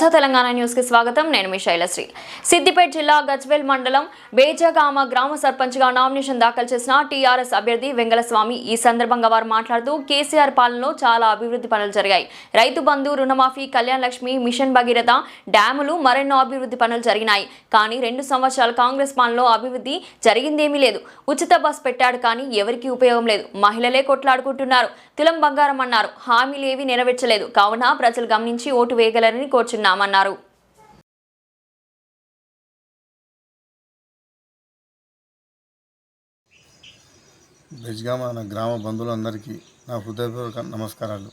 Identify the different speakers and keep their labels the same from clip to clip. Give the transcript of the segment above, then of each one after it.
Speaker 1: స్వచ్ఛ తెలంగాణ న్యూస్కి స్వాగతం. నేను మీ శైలశ్రీ. సిద్దిపేట జిల్లా గజ్వేల్ మండలం బేజగామ గ్రామ సర్పంచ్గా నామినేషన్ దాఖలు చేసిన టీఆర్ఎస్ అభ్యర్థి వెంగళస్వామి. ఈ సందర్భంగా వారు మాట్లాడుతూ కేసీఆర్ పాలనలో చాలా అభివృద్ధి పనులు జరిగాయి. రైతు బంధు రుణమాఫీ కళ్యాణ్ లక్ష్మి మిషన్ భగీరథ డ్యాములు మరెన్నో అభివృద్ధి పనులు జరిగినాయి. కానీ రెండు సంవత్సరాల కాంగ్రెస్ పాలనలో అభివృద్ధి జరిగిందేమీ లేదు. ఉచిత బస్ పెట్టాడు కానీ ఎవరికీ ఉపయోగం లేదు. మహిళలే కొట్లాడుకుంటున్నారు. తులం బంగారం అన్నారు. హామీలు ఏవి నెరవేర్చలేదు. కావున ప్రజలు గమనించి ఓటు వేయగలరని కోరుచున్నారు.
Speaker 2: చేస్తున్నామన్నారు బెజ్గామ నా గ్రామ బంధువులందరికీ నా హృదయపూర్వక నమస్కారాలు.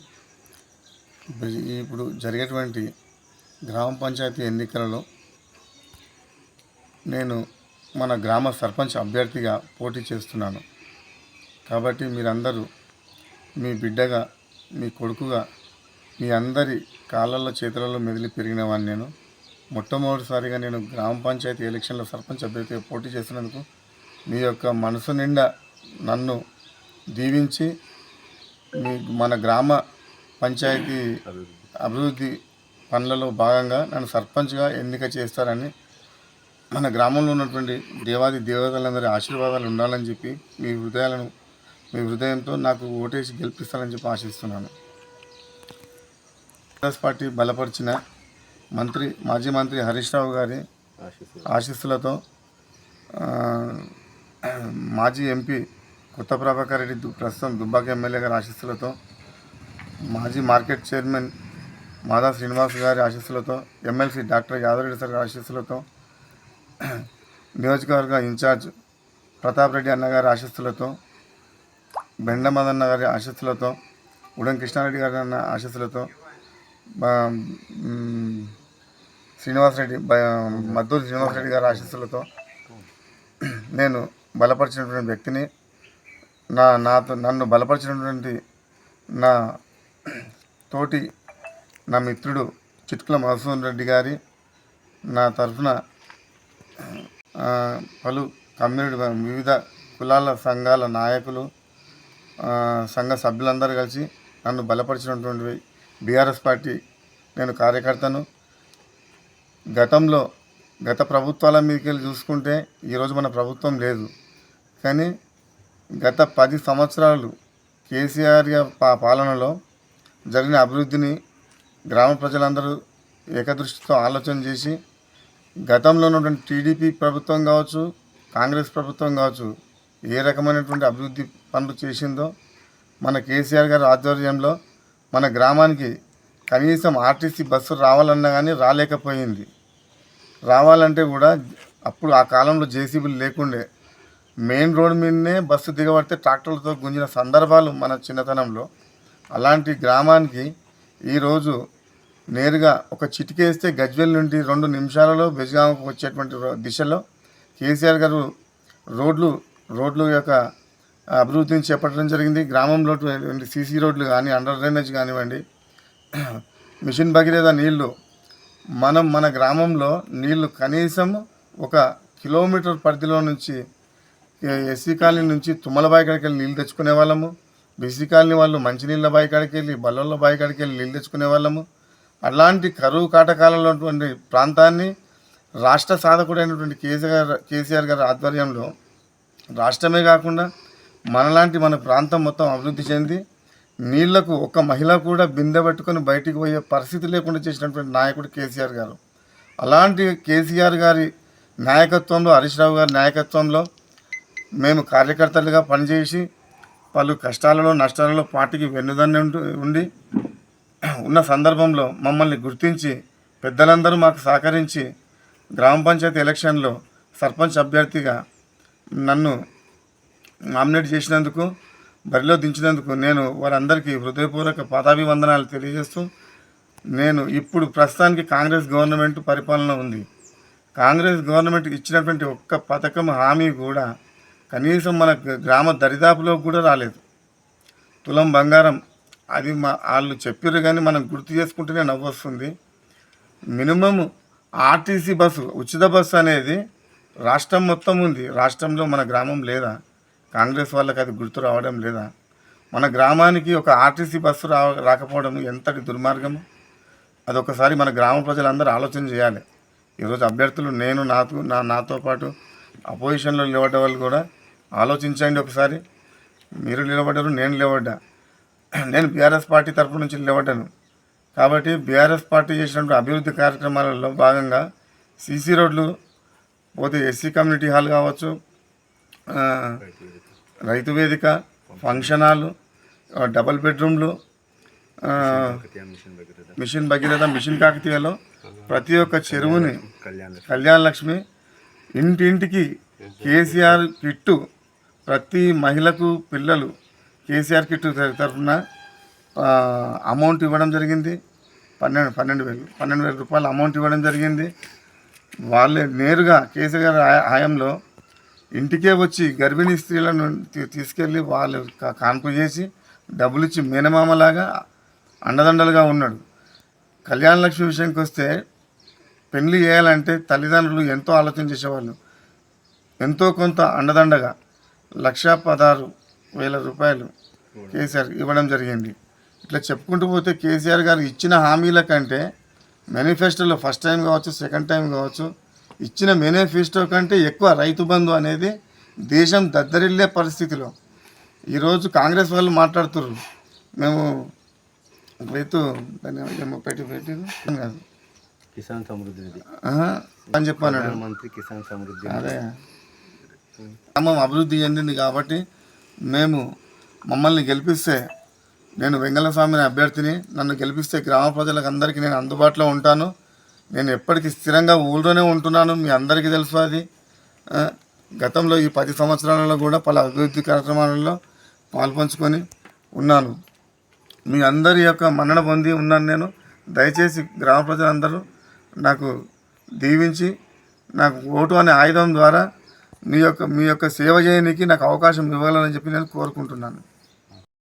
Speaker 2: బెజ్- ఇప్పుడు జరిగేటువంటి గ్రామ పంచాయతీ ఎన్నికలలో నేను మన గ్రామ సర్పంచ్ అభ్యర్థిగా పోటీ చేస్తున్నాను. కాబట్టి మీరందరూ మీ బిడ్డగా మీ కొడుకుగా మీ అందరి కాళ్ళల్లో చేతులలో మెదిలి పెరిగిన వాడిని నేను. మొట్టమొదటిసారిగా నేను గ్రామ పంచాయతీ ఎలక్షన్లో సర్పంచ్ అభ్యర్థిగా పోటీ చేసినందుకు మీ యొక్క మనసు నిండా నన్ను దీవించి మీ మన గ్రామ పంచాయతీ అభివృద్ధి పనులలో భాగంగా నన్ను సర్పంచ్గా ఎన్నిక చేస్తారని మన గ్రామంలో ఉన్నటువంటి దేవాది దేవతలందరి ఆశీర్వాదాలు ఉండాలని చెప్పి మీ హృదయాలను మీ హృదయంతో నాకు ఓటేసి గెలిపిస్తారని చెప్పి ఆశిస్తున్నాను. కాంగ్రెస్ పార్టీ బలపరిచిన మంత్రి మాజీ మంత్రి హరీష్ రావు గారి ఆశీస్సులతో మాజీ ఎంపీ కొత్త ప్రభాకర్ రెడ్డి ప్రస్తుతం దుబ్బాక ఎమ్మెల్యే గారి ఆశీస్సులతో మాజీ మార్కెట్ చైర్మన్ మాదా శ్రీనివాస్ గారి ఆశీస్సులతో ఎమ్మెల్సీ డాక్టర్ యాదవరెడ్డి సార్ ఆశీస్సులతో నియోజకవర్గ ఇన్ఛార్జ్ ప్రతాప్ రెడ్డి అన్నగారి ఆశీస్సులతో బెండమదన్న గారి ఆశీస్సులతో ఉడం కృష్ణారెడ్డి గారి అన్న ఆశీస్సులతో శ్రీనివాసరెడ్డి మద్దూరు శ్రీనివాసరెడ్డి గారి ఆశీస్సులతో నేను బలపరిచినటువంటి వ్యక్తిని నా నాతో నన్ను బలపరిచినటువంటి నా తోటి నా మిత్రుడు చిట్కుల మధుసూన్ రెడ్డి గారి నా తరఫున పలు కమ్యూనిటీ వివిధ కులాల సంఘాల నాయకులు సంఘ సభ్యులందరూ కలిసి నన్ను బలపరిచినటువంటివి బీఆర్ఎస్ పార్టీ నేను కార్యకర్తను. గతంలో గత ప్రభుత్వాల మీదకెళ్ళి చూసుకుంటే ఈరోజు మన ప్రభుత్వం లేదు. కానీ గత పది సంవత్సరాలు కేసీఆర్ పా పాలనలో జరిగిన అభివృద్ధిని గ్రామ ప్రజలందరూ ఏకదృష్టితో ఆలోచన చేసి గతంలో ఉన్నటువంటి టీడీపీ ప్రభుత్వం కావచ్చు కాంగ్రెస్ ప్రభుత్వం కావచ్చు ఏ రకమైనటువంటి అభివృద్ధి పనులు చేసిందో మన కేసీఆర్ గారి ఆధ్వర్యంలో మన గ్రామానికి కనీసం ఆర్టీసీ బస్సు రావాలన్నా కానీ రాలేకపోయింది. రావాలంటే కూడా అప్పుడు ఆ కాలంలో జేసీబీలు లేకుండే మెయిన్ రోడ్ మీదనే బస్సు దిగబడితే ట్రాక్టర్లతో గుంజిన సందర్భాలు మన చిన్నతనంలో. అలాంటి గ్రామానికి ఈరోజు నేరుగా ఒక చిటికేస్తే గజ్వెల్ నుండి రెండు నిమిషాలలో బెజగాంకు వచ్చేటువంటి దిశలో కేసీఆర్ గారు రోడ్లు రోడ్లు యొక్క అభివృద్ధిని చేపట్టడం జరిగింది. గ్రామంలో సీసీ రోడ్లు కానీ అండర్ డ్రైనేజ్ కానివ్వండి మిషన్ భగీరథ నీళ్ళు. మనం మన గ్రామంలో నీళ్ళు కనీసం ఒక కిలోమీటర్ పరిధిలో నుంచి ఎస్సీ కాలనీ నుంచి తుమ్మలబాయి కాడికి వెళ్ళి నీళ్ళు తెచ్చుకునే వాళ్ళము. బీసీ కాలనీ వాళ్ళు మంచినీళ్ళ బాయి కాడికి వెళ్ళి బల్లల బావి కాడికి వెళ్ళి నీళ్ళు తెచ్చుకునే వాళ్ళము. అలాంటి కరువు కాటకాలలో ఉన్నటువంటి ప్రాంతాన్ని రాష్ట్ర సాధకుడైనటువంటి కేసీఆర్ కేసీఆర్ గారి ఆధ్వర్యంలో రాష్ట్రమే కాకుండా మనలాంటి మన ప్రాంతం మొత్తం అభివృద్ధి చెంది నీళ్ళకు ఒక మహిళ కూడా బిందె పట్టుకొని బయటికి పోయే పరిస్థితి లేకుండా చేసినటువంటి నాయకుడు కేసీఆర్ గారు. అలాంటి కేసీఆర్ గారి నాయకత్వంలో హరీష్ రావు గారి నాయకత్వంలో మేము కార్యకర్తలుగా పనిచేసి పలు కష్టాలలో నష్టాలలో పార్టీకి వెన్నుదన్ను ఉండి ఉన్న సందర్భంలో మమ్మల్ని గుర్తించి పెద్దలందరూ మాకు సహకరించి గ్రామ పంచాయతీ ఎలక్షన్లో సర్పంచ్ అభ్యర్థిగా నన్ను నామినేట్ చేసినందుకు బరిలో దించినందుకు నేను వారందరికీ హృదయపూర్వక పాదాభివందనాలు తెలియజేస్తూ నేను ఇప్పుడు ప్రస్తుతానికి కాంగ్రెస్ గవర్నమెంట్ పరిపాలన ఉంది. కాంగ్రెస్ గవర్నమెంట్ ఇచ్చినటువంటి ఒక్క పథకం హామీ కూడా కనీసం మన గ్రామ దరిదాపులో కూడా రాలేదు. తులం బంగారం అది మా వాళ్ళు చెప్పారు కానీ మనం గుర్తు చేసుకుంటేనే నవ్వు వస్తుంది మినిమం ఆర్టీసీ బస్సు ఉచిత బస్సు అనేది రాష్ట్రం మొత్తం ఉంది. రాష్ట్రంలో మన గ్రామం లేదా. కాంగ్రెస్ వాళ్ళకి అది గుర్తు రావడం లేదా? మన గ్రామానికి ఒక ఆర్టీసీ బస్సు రా రాకపోవడం ఎంతటి దుర్మార్గము? అదొకసారి మన గ్రామ ప్రజలందరూ ఆలోచన చేయాలి. ఈరోజు అభ్యర్థులు నేను నాతో నా నాతో పాటు అపోజిషన్లో నిలబడ్డ వాళ్ళు కూడా ఆలోచించండి ఒకసారి. మీరు నిలబడ్డారు నేను నిలబడ్డా. నేను బీఆర్ఎస్ పార్టీ తరపు నుంచి నిలబడ్డాను. కాబట్టి బీఆర్ఎస్ పార్టీ చేసినటువంటి అభివృద్ధి కార్యక్రమాలలో భాగంగా సీసీ రోడ్లు పోతే ఎస్సీ కమ్యూనిటీ హాల్ కావచ్చు Rythu Vedika function hall double బెడ్రూమ్లు మిషన్ భగీరథ మిషన్ కాకతీయలో ప్రతి ఒక్క చెరువుని కళ్యాణ లక్ష్మి ఇంటింటికి కేసీఆర్ కిట్టు ప్రతి మహిళకు పిల్లలు కేసీఆర్ కిట్టు తరఫున అమౌంట్ ఇవ్వడం జరిగింది. పన్నెండు పన్నెండు వేలు పన్నెండు వేల రూపాయలు అమౌంట్ ఇవ్వడం జరిగింది. వాళ్ళే నేరుగా కేసీఆర్ హయాంలో ఇంటికే వచ్చి గర్భిణీ స్త్రీలను తీసుకెళ్ళి వాళ్ళు కా- కాన్పు చేసి డబ్బులు ఇచ్చి మేనమామలాగా అండదండలుగా ఉన్నాడు. కళ్యాణ లక్ష్మి విషయానికి వస్తే పెళ్ళి చేయాలంటే తల్లిదండ్రులు ఎంతో ఆలోచన చేసేవాళ్ళు. ఎంతో కొంత అండదండగా లక్షా పదహారు వేల రూపాయలు కేసీఆర్ ఇవ్వడం జరిగింది. ఇట్లా చెప్పుకుంటూ పోతే కేసీఆర్ గారు ఇచ్చిన హామీల కంటే మేనిఫెస్టోలో ఫస్ట్ టైం కావచ్చు సెకండ్ టైం కావచ్చు ఇచ్చిన మేనిఫెస్టో కంటే ఎక్కువ రైతు బంధు అనేది దేశం దద్దరిల్లే పరిస్థితిలో. ఈరోజు కాంగ్రెస్ వాళ్ళు మాట్లాడుతున్నారు మేము రైతు దాన్ని పెట్టి పెట్టి. కాదు
Speaker 3: కిసాన్ సమృద్ధి
Speaker 2: అని చెప్పాను
Speaker 3: మంత్రి కిసాన్ సమృద్ధి
Speaker 2: అదే. గ్రామం అభివృద్ధి చెందింది కాబట్టి మేము మమ్మల్ని గెలిపిస్తే నేను వెంగళస్వామిని అభ్యర్థిని నన్ను గెలిపిస్తే గ్రామ ప్రజలకు అందరికీ నేను అందుబాటులో ఉంటాను. నేను ఎప్పటికీ స్థిరంగా ఊళ్ళోనే ఉంటున్నాను మీ అందరికీ తెలుసు అది. గతంలో ఈ పది సంవత్సరాలలో కూడా పలు అభివృద్ధి కార్యక్రమాలలో పాల్పంచుకొని ఉన్నాను. మీ అందరి యొక్క మన్నన పొంది ఉన్నాను నేను. దయచేసి గ్రామ ప్రజలందరూ నాకు దీవించి నాకు ఓటు అనే ఆయుధం ద్వారా మీ యొక్క మీ యొక్క సేవ చేయడానికి నాకు అవకాశం ఇవ్వాలని చెప్పి నేను కోరుకుంటున్నాను.